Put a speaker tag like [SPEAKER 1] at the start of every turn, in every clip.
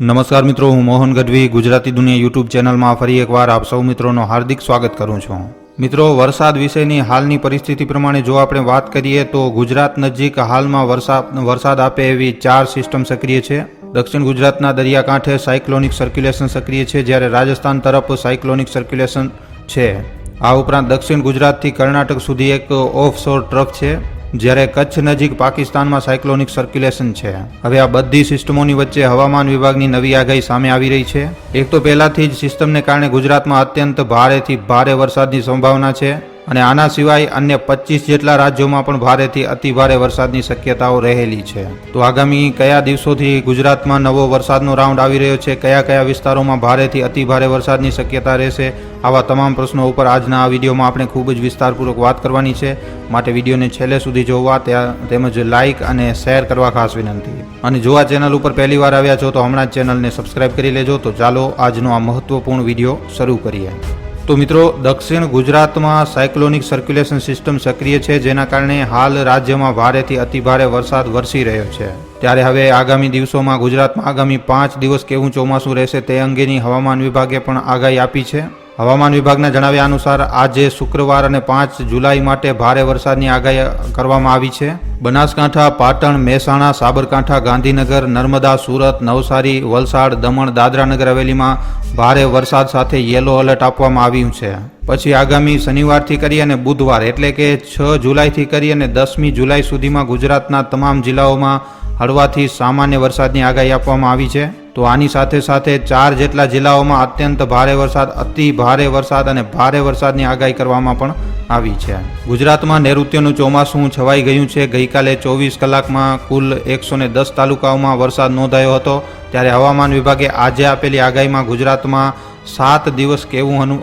[SPEAKER 1] નમસ્કાર મિત્રો, હું મોહન ગઢવી, ગુજરાતી દુનિયા યુટ્યુબ ચેનલમાં ફરી એકવાર આપ સૌ મિત્રોનો હાર્દિક સ્વાગત કરું છું. મિત્રો, વરસાદ વિશેની હાલની પરિસ્થિતિ પ્રમાણે જો આપણે વાત કરીએ તો ગુજરાત નજીક હાલમાં વરસાદ વરસાદ આપે એવી ચાર સિસ્ટમ સક્રિય છે. દક્ષિણ ગુજરાતના દરિયાકાંઠે સાયક્લોનિક સર્ક્યુલેશન સક્રિય છે, જ્યારે રાજસ્થાન તરફ સાયક્લોનિક સર્ક્યુલેશન છે. આ ઉપરાંત દક્ષિણ ગુજરાતથી કર્ણાટક સુધી એક ઓફશોર ટ્રફ છે. જ્યારે કચ્છ નજીક પાકિસ્તાનમાં સાયક્લોનિક સર્ક્યુલેશન છે. હવે આ બધી સિસ્ટમોની વચ્ચે હવામાન વિભાગની નવી આગાહી સામે આવી રહી છે. એક તો પહેલાથી જ સિસ્ટમને કારણે ગુજરાતમાં અત્યંત ભારેથી ભારે વરસાદની સંભાવના છે. અને આના સિવાય અન્ય પચીસ જેટલા રાજ્યોમાં પણ ભારેથી અતિ ભારે વરસાદની શક્યતાઓ રહેલી છે. તો આગામી કયા દિવસોથી ગુજરાતમાં નવો વરસાદનો રાઉન્ડ આવી રહ્યો છે, કયા કયા વિસ્તારોમાં ભારેથી અતિ ભારે વરસાદની શક્યતા રહેશે, આવા તમામ પ્રશ્નો ઉપર આજના આ વિડીયોમાં આપણે ખૂબ જ વિસ્તારપૂર્વક વાત કરવાની છે. માટે વિડીયોને છેલ્લે સુધી જોવા, ત્યાં તેમજ લાઇક અને શેર કરવા ખાસ વિનંતી. અને જો આ ચેનલ ઉપર પહેલી વાર આવ્યા છો, તો હમણાં જ ચેનલને સબસ્ક્રાઇબ કરી લેજો. તો ચાલો આજનો આ મહત્વપૂર્ણ વીડિયો શરૂ કરીએ. તો મિત્રો, દક્ષિણ ગુજરાતમાં સાયક્લોનિક સર્ક્યુલેશન સિસ્ટમ સક્રિય છે, જેના કારણે હાલ રાજ્યમાં ભારેથી અતિભારે વરસાદ વરસી રહ્યો છે. ત્યારે હવે આગામી દિવસોમાં ગુજરાતમાં આગામી પાંચ દિવસ કેવું ચોમાસું રહેશે તે અંગેની હવામાન વિભાગે પણ આગાહી આપી છે. હવામાન વિભાગના જણાવ્યા અનુસાર આજે શુક્રવાર અને પાંચ જુલાઈ માટે ભારે વરસાદની આગાહી કરવામાં આવી છે. બનાસકાંઠા, પાટણ, મહેસાણા, સાબરકાંઠા, ગાંધીનગર, નર્મદા, સુરત, નવસારી, વલસાડ, દમણ, દાદરાનગર હવેલીમાં ભારે વરસાદ સાથે યેલો એલર્ટ આપવામાં આવ્યું છે. પછી આગામી શનિવારથી કરી અને બુધવાર એટલે કે છ જુલાઈથી કરી અને દસમી જુલાઈ સુધીમાં ગુજરાતના તમામ જિલ્લાઓમાં હળવાથી સામાન્ય વરસાદની આગાહી આપવામાં આવી છે. તો આની સાથે સાથે ચાર જેટલા જિલ્લાઓમાં અત્યંત ભારે વરસાદ, અતિ ભારે વરસાદ અને ભારે વરસાદની આગાહી કરવામાં પણ આવી છે. ગુજરાતમાં નૈઋત્યનું ચોમાસું છવાઈ ગયું છે. ગઈકાલે ચોવીસ કલાકમાં કુલ એકસો દસ તાલુકાઓમાં વરસાદ નોંધાયો હતો. ત્યારે હવામાન વિભાગે આજે આપેલી આગાહીમાં ગુજરાતમાં સાત દિવસ કેવું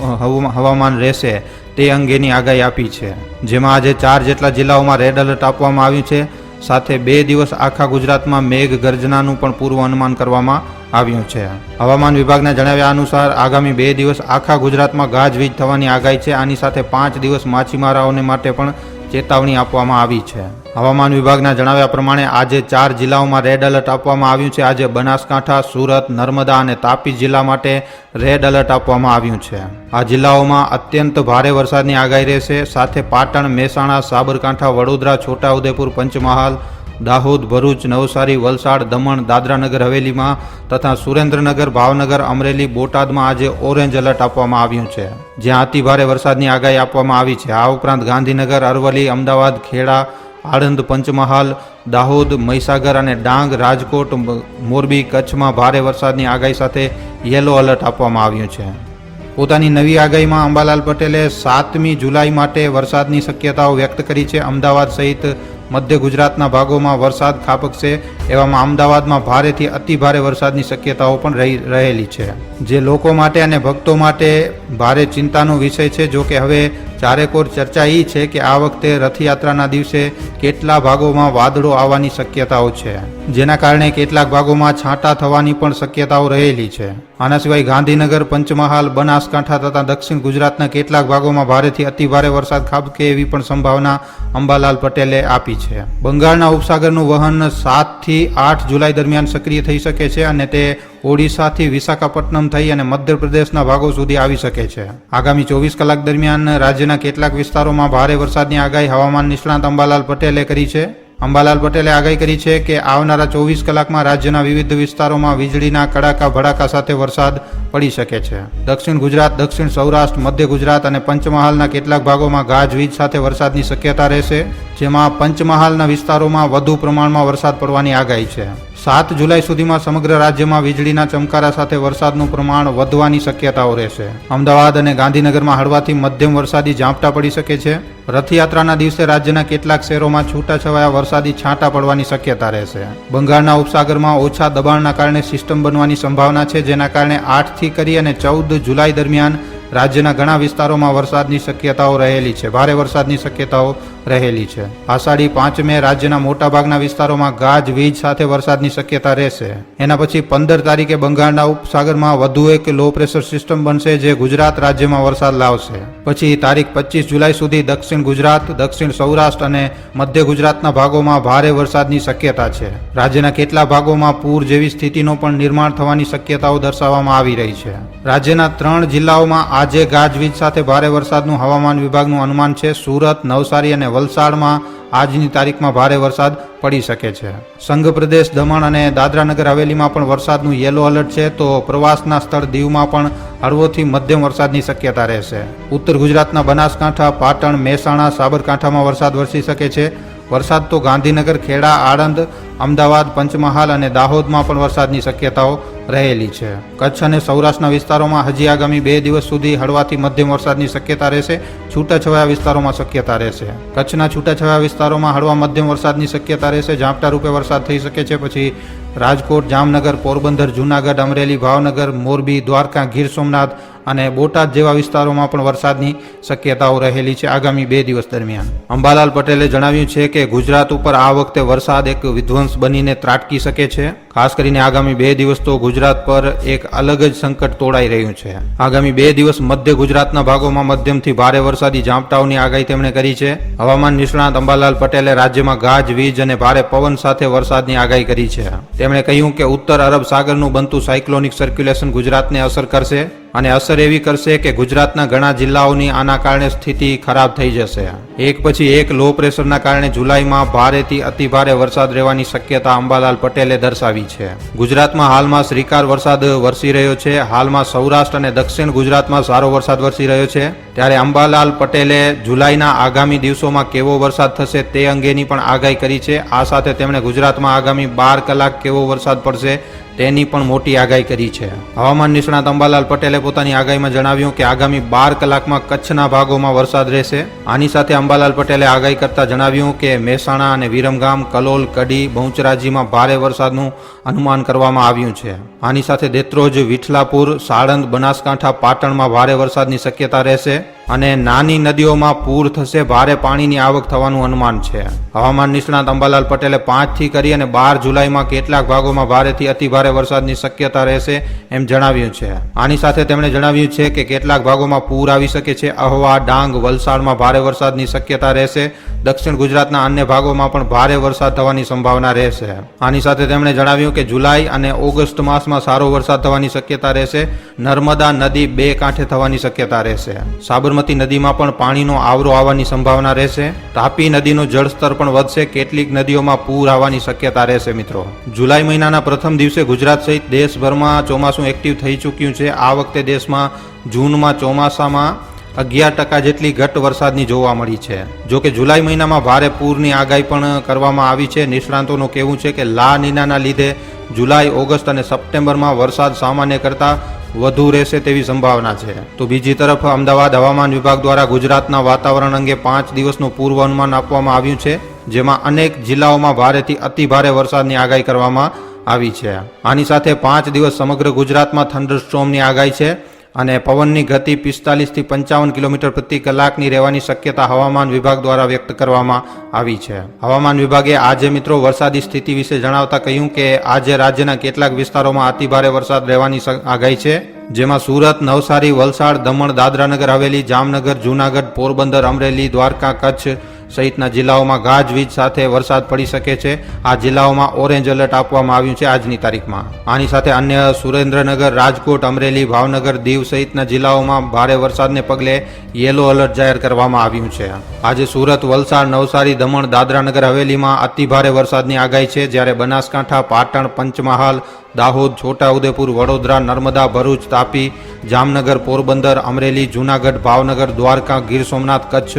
[SPEAKER 1] હવામાન રહેશે તે અંગેની આગાહી આપી છે. જેમાં આજે ચાર જેટલા જિલ્લાઓમાં રેડ એલર્ટ આપવામાં આવ્યું છે. સાથે બે દિવસ આખા ગુજરાતમાં મેઘ ગર્જનાનું પણ પૂર્વ અનુમાન કરવામાં આવ્યું છે. હવામાન વિભાગના જણાવ્યા અનુસાર આગામી બે દિવસ આખા ગુજરાતમાં ગાજવીજ થવાની આગાહી છે. આની સાથે પાંચ દિવસ માછીમારાઓને માટે પણ ચેતવણી આપવામાં આવી છે. હવામાન વિભાગના જણાવ્યા પ્રમાણે આજે ચાર જિલ્લાઓમાં રેડ એલર્ટ આપવામાં આવ્યું છે. આજે બનાસકાંઠા, સુરત, નર્મદા અને તાપી જિલ્લા માટે રેડ એલર્ટ આપવામાં આવ્યું છે. આ જિલ્લાઓમાં અત્યંત ભારે વરસાદની આગાહી રહેશે. સાથે પાટણ, મહેસાણા, સાબરકાંઠા, વડોદરા, છોટાઉદેપુર, પંચમહાલ દાહોદ, ભરૂચ, નવસારી, વલસાડ, દમણ, દાદરાનગર, હવેલીમાં તથા સુરેન્દ્રનગર, ભાવનગર, અમરેલી, બોટાદમાં આજે ઓરેન્જ એલર્ટ આપવામાં આવ્યું છે. જ્યાં અતિભારે વરસાદની આગાહી આપવામાં આવી છે. આ ઉપરાંત ગાંધીનગર અરવલી અમદાવાદ, ખેડા, આણંદ, પંચમહાલ, દાહોદ, મહીસાગર અને ડાંગ, રાજકોટ મોરબી, કચ્છમાં ભારે વરસાદની આગાહી સાથે યેલો એલર્ટ આપવામાં આવ્યું છે. પોતાની નવી આગાહીમાં અંબાલાલ પટેલે સાતમી જુલાઈ માટે વરસાદની શક્યતાઓ વ્યક્ત કરી છે. અમદાવાદ સહિત મધ્ય ગુજરાતના ભાગોમાં વરસાદ ખાબકશે. એવામાં અમદાવાદમાં ભારેથી અતિ ભારે વરસાદની શક્યતાઓ પણ રહી, રહેલી છે. જે લોકો માટે અને ભક્તો માટે ભારે ચિંતાનો વિષય છે, જો કે હવે ચારેકોર ચર્ચા એ છે કે આ વખતે રથયાત્રાના દિવસે કેટલા ભાગોમાં વાદળો આવવાની શક્યતાઓ છે. જેના કારણે કેટલાક ભાગોમાં છાંટા થવાની પણ શક્યતાઓ રહેલી છે. આના સિવાય ગાંધીનગર, પંચમહાલ, બનાસકાંઠા તથા દક્ષિણ ગુજરાતના કેટલાક ભાગોમાં ભારેથી અતિ ભારે વરસાદ ખાબકે એવી પણ સંભાવના અંબાલાલ પટેલે આપી છે. બંગાળના ઉપસાગરનું વહન સાતથી આઠ જુલાઈ દરમિયાન સક્રિય થઈ શકે છે અને તે ઓડિશાથી વિશાખાપટ્ટનમ થઈ અને મધ્યપ્રદેશના ભાગો સુધી આવી શકે છે. આગામી ચોવીસ કલાક દરમિયાન રાજ્યના કેટલાક વિસ્તારોમાં ભારે વરસાદની આગાહી હવામાન નિષ્ણાત અંબાલાલ પટેલે કરી છે. અંબાલાલ પટેલે આગાહી કરી છે કે આવનારા ચોવીસ કલાકમાં રાજ્યના વિવિધ વિસ્તારોમાં વીજળીના કડાકા, ભડાકા સાથે વરસાદ પડી શકે છે. દક્ષિણ ગુજરાત, દક્ષિણ સૌરાષ્ટ્ર, મધ્ય ગુજરાત અને પંચમહાલના કેટલાક ભાગોમાં ગાજવીજ સાથે વરસાદની શક્યતા રહેશે, જેમાં પંચમહાલના વિસ્તારોમાં વધુ પ્રમાણમાં વરસાદ પડવાની આગાહી છે. સાત જુલાઈ સુધીમાં સમગ્ર રાજ્યમાં વીજળીના ચમકારા સાથે વરસાદનું પ્રમાણ વધવાની શક્યતાઓ રહેશે. અમદાવાદ અને ગાંધીનગરમાં હળવાથી મધ્યમ વરસાદી ઝાપટા પડી શકે છે. રથયાત્રાના દિવસે રાજ્યના કેટલાક શહેરોમાં છૂટાછવાયા વરસાદી છાંટા પડવાની શક્યતા રહેશે. બંગાળના ઉપસાગરમાં ઓછા દબાણના કારણે સિસ્ટમ બનવાની સંભાવના છે, જેના કારણે આઠથી કરી અને ચૌદ જુલાઈ દરમિયાન રાજ્યના ઘણા વિસ્તારોમાં વરસાદની શક્યતાઓ રહેલી છે. ભારે વરસાદની શક્યતાઓ રહેલી છે. આષાઢી પાંચમે રાજ્યના મોટાભાગના વિસ્તારોમાં ગાજ, વીજ સાથે વરસાદની શક્યતા રહેશે. એના પછી પંદર તારીખે બંગાળના ઉપસાગરમાં વધુ એક લો પ્રેશર સિસ્ટમ બનશે જે ગુજરાત રાજ્યમાં વરસાદ લાવશે. પછી તારીખ પચીસ જુલાઈ સુધી દક્ષિણ ગુજરાત, દક્ષિણ સૌરાષ્ટ્ર અને મધ્ય ગુજરાતના ભાગોમાં ભારે વરસાદની શક્યતા છે. રાજ્યના કેટલા ભાગોમાં પૂર જેવી સ્થિતિનો પણ નિર્માણ થવાની શક્યતાઓ દર્શાવવામાં આવી રહી છે. રાજ્યના ત્રણ જિલ્લાઓમાં આજે ગાજવીજ સાથે ભારે વરસાદનું હવામાન વિભાગનું અનુમાન છે. સુરત, નવસારી અને વલસાડમાં આજની તારીખમાં ભારે વરસાદ પડી શકે છે. સંઘ પ્રદેશ દમણ અને દાદરાનગર હવેલીમાં પણ વરસાદનું યેલો એલર્ટ છે તો પ્રવાસના સ્થળ દીવમાં પણ હળવોથી મધ્યમ વરસાદની શક્યતા રહેશે. ઉત્તર ગુજરાતના બનાસકાંઠા, પાટણ, મહેસાણા, સાબરકાંઠામાં વરસાદ વરસી શકે છે. વરસાદ તો ગાંધીનગર, ખેડા, આણંદ અમદાવાદ, પંચમહાલ અને દાહોદમાં પણ વરસાદની શક્યતાઓ રહેલી છે. કચ્છ અને સૌરાષ્ટ્રના વિસ્તારોમાં હજી આગામી બે દિવસ સુધી હળવાથી મધ્યમ વરસાદની શક્યતા રહેશે. છૂટાછવાયા વિસ્તારોમાં શક્યતા રહેશે. કચ્છના છૂટાછવાયા વિસ્તારોમાં હળવા મધ્યમ વરસાદની શક્યતા રહેશે. ઝાપટા રૂપે વરસાદ થઈ શકે છે. પછી રાજકોટ, જામનગર, પોરબંદર, જૂનાગઢ, અમરેલી, ભાવનગર, મોરબી, દ્વારકા, ગીર સોમનાથ અને બોટાદ જેવા વિસ્તારોમાં પણ વરસાદની શક્યતાઓ રહેલી છે આગામી બે દિવસ દરમિયાન. અંબાલાલ પટેલે જણાવ્યું છે કે ગુજરાત ઉપર આ વખતે વરસાદ એક વિધ્વંસ બનીને ત્રાટકી શકે છે. ખાસ કરીને આગામી બે દિવસ તો ગુજરાત પર એક અલગ જ સંકટ તોડાઈ રહ્યું છે. આગામી બે દિવસ મધ્ય ગુજરાતના ભાગોમાં મધ્યમથી ભારે વરસાદી ઝાપટાઓની આગાહી તેમણે કરી છે. હવામાન નિષ્ણાત અંબાલાલ પટેલે રાજ્યમાં ગાજ, વીજ અને ભારે પવન સાથે વરસાદની આગાહી કરી છે. તેમણે કહ્યું કે ઉત્તર અરબ સાગરનું બનતું સાયક્લોનિક સર્ક્યુલેશન ગુજરાતને અસર કરશે. અને અસર એવી કરશે કે ગુજરાતના ઘણા જિલ્લાઓની આના કારણે સ્થિતિ ખરાબ થઈ જશે. એક પછી એક લો પ્રેશરના કારણે જુલાઈમાં ભારેથી અતિ ભારે વરસાદ રહેવાની શક્યતા અંબાલાલ પટેલે દર્શાવી છે. ગુજરાતમાં હાલમાં શ્રીકાર વરસાદ વરસી રહ્યો છે. હાલમાં સૌરાષ્ટ્ર અને દક્ષિણ ગુજરાતમાં સારો વરસાદ વરસી રહ્યો છે. ત્યારે અંબાલાલ પટેલે જુલાઈના આગામી દિવસોમાં કેવો વરસાદ થશે તે અંગેની પણ આગાહી કરી છે. આ સાથે તેમણે ગુજરાતમાં આગામી બાર કલાક કેવો વરસાદ પડશે તેની પણ મોટી આગાહી કરી છે. હવામાન નિષ્ણાત અંબાલાલ પટેલે પોતાની આગાહીમાં જણાવ્યું કે આગામી બાર કલાકમાં કચ્છના ભાગોમાં વરસાદ રહેશે. આની સાથે અંબાલાલ પટેલે આગાહી કરતા જણાવ્યું કે મહેસાણા અને વિરમગામ, કલોલ, કડી, બહુચરાજીમાં ભારે વરસાદનું અનુમાન કરવામાં આવ્યું છે. આની સાથે દેત્રોજ, વિઠલાપુર, સાળંદ, બનાસકાંઠા, પાટણમાં ભારે વરસાદની શક્યતા રહેશે. અને નાની નદીઓમાં પૂર થશે, ભારે પાણીની આવક થવાનું અનુમાન છે. હવામાન નિષ્ણાત અંબાલાલ પટેલે પાંચથી કરી અને બાર જુલાઈમાં કેટલાક ભાગોમાં ભારેથી અતિ ભારે વરસાદની શક્યતા રહેશે એમ જણાવ્યું છે. આની સાથે તેમણે જણાવ્યું છે કે કેટલાક ભાગોમાં પૂર આવી શકે છે, અહવા, ડાંગ, વલસાડમાં ભારે વરસાદની શક્યતા રહેશે, દક્ષિણ ગુજરાતના અન્ય ભાગોમાં પણ ભારે વરસાદ થવાની સંભાવના રહેશે. આની સાથે તેમણે જણાવ્યું કે જુલાઈ અને ઓગસ્ટ માસમાં સારો વરસાદ થવાની શક્યતા રહેશે, નર્મદા નદી બે કાંઠે થવાની શક્યતા રહેશે. સાબરમતી નદીમાં પણ પાણીનો આવરો આવવાની સંભાવના રહેશે. તાપી નદીનું જળસ્તર પણ વધશે. કેટલીક નદીઓમાં પૂર આવવાની શક્યતા રહેશે મિત્રો. જુલાઈ મહિનાના પ્રથમ દિવસે ગુજરાત સહિત દેશભરમાં ચોમાસું એક્ટિવ થઈ ચૂક્યું છે. આ વખતે દેશમાં જૂનમાં ચોમાસામાં અગિયાર ટકા જેટલી ઘટ વરસાદની જોવા મળી છે. જો કે જુલાઈ મહિનામાં ભારે પૂરની આગાહી પણ કરવામાં આવી છે. નિષ્ણાંતોનું કહેવું છે કે લા નીનાના લીધે જુલાઈ, ઓગસ્ટ અને સપ્ટેમ્બરમાં વરસાદ સામાન્ય કરતાં વધુ રહેશે તેવી સંભાવના છે. તો બીજી તરફ અમદાવાદ હવામાન વિભાગ દ્વારા ગુજરાતના વાતાવરણ અંગે પાંચ દિવસનું પૂર્વઅનુમાન આપવામાં આવ્યું છે, જેમાં અનેક જિલ્લાઓમાં ભારેથી અતિ ભારે વરસાદની આગાહી કરવામાં આવી છે. આની સાથે પાંચ દિવસ સમગ્ર ગુજરાતમાં થંડરસ્ટોમની આગાહી છે. અને પવનની ગતિ પિસ્તાલીસથી પંચાવન કિલોમીટર પ્રતિ કલાકની રહેવાની શક્યતા હવામાન વિભાગ દ્વારા વ્યક્ત કરવામાં આવી છે. હવામાન વિભાગે આજે મિત્રો વરસાદી સ્થિતિ વિશે જણાવતા કહ્યું કે આજે રાજ્યના કેટલાક વિસ્તારોમાં અતિભારે વરસાદ રહેવાની આગાહી છે. જેમાં સુરત, નવસારી, વલસાડ, દમણ, દાદરાનગર હવેલી જામનગર, જૂનાગઢ, પોરબંદર, અમરેલી, દ્વારકા, કચ્છ સહિતના જિલ્લાઓમાં ગાજવીજ સાથે વરસાદ પડી શકે છે. આ જિલ્લાઓમાં ઓરેન્જ એલર્ટ આપવામાં આવ્યું છે આજની તારીખમાં. આની સાથે અન્ય સુરેન્દ્રનગર, રાજકોટ, અમરેલી, ભાવનગર, દીવ સહિતના જિલ્લાઓમાં ભારે વરસાદને પગલે યેલો એલર્ટ જાહેર કરવામાં આવ્યું છે. આજે સુરત, વલસાડ, નવસારી, દમણ, દાદરાનગર, હવેલીમાં અતિભારે વરસાદની આગાહી છે. જ્યારે બનાસકાંઠા, પાટણ, પંચમહાલ, દાહોદ, છોટાઉદેપુર, વડોદરા, નર્મદા, ભરૂચ, તાપી, જામનગર, પોરબંદર, અમરેલી, જૂનાગઢ, ભાવનગર, દ્વારકા, ગીર સોમનાથ, કચ્છ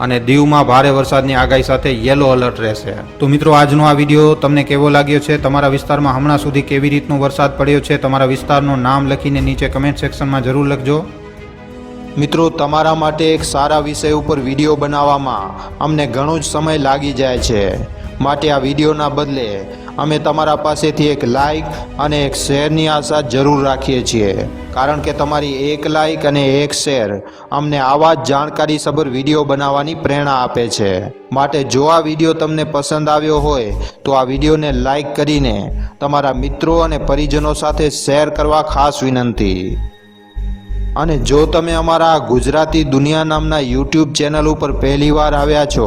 [SPEAKER 1] અને દીવમાં ભારે વરસાદની આગાહી સાથે યેલો એલર્ટ રહેશે. તો મિત્રો, આજનો આ વીડિયો તમને કેવો લાગ્યો છે? તમારા વિસ્તારમાં હમણાં સુધી કેવી રીતનો વરસાદ પડ્યો છે? તમારા વિસ્તારનું નામ લખીને નીચે કમેન્ટ સેક્શનમાં જરૂર લખજો.
[SPEAKER 2] મિત્રો, તમારા માટે એક સારા વિષય ઉપર વીડિયો બનાવવામાં અમને ઘણો જ સમય લાગી જાય છે. માટે આ વિડીયોના બદલે અમે તમારા પાસેથી એક લાઈક અને એક શેરની આશા જરૂર રાખીએ છીએ. કારણ કે તમારી એક લાઈક અને એક શેર અમને આવા જ જાણકારીસભર વીડિયો બનાવવાની પ્રેરણા આપે છે. માટે જો આ વીડિયો તમને પસંદ આવ્યો હોય, તો આ વિડીયોને લાઈક કરીને તમારા મિત્રો અને પરિજનો સાથે શેર કરવા ખાસ વિનંતી. અને જો તમે અમારા ગુજરાતી દુનિયા નામના યુટ્યુબ ચેનલ ઉપર પહેલીવાર આવ્યા છો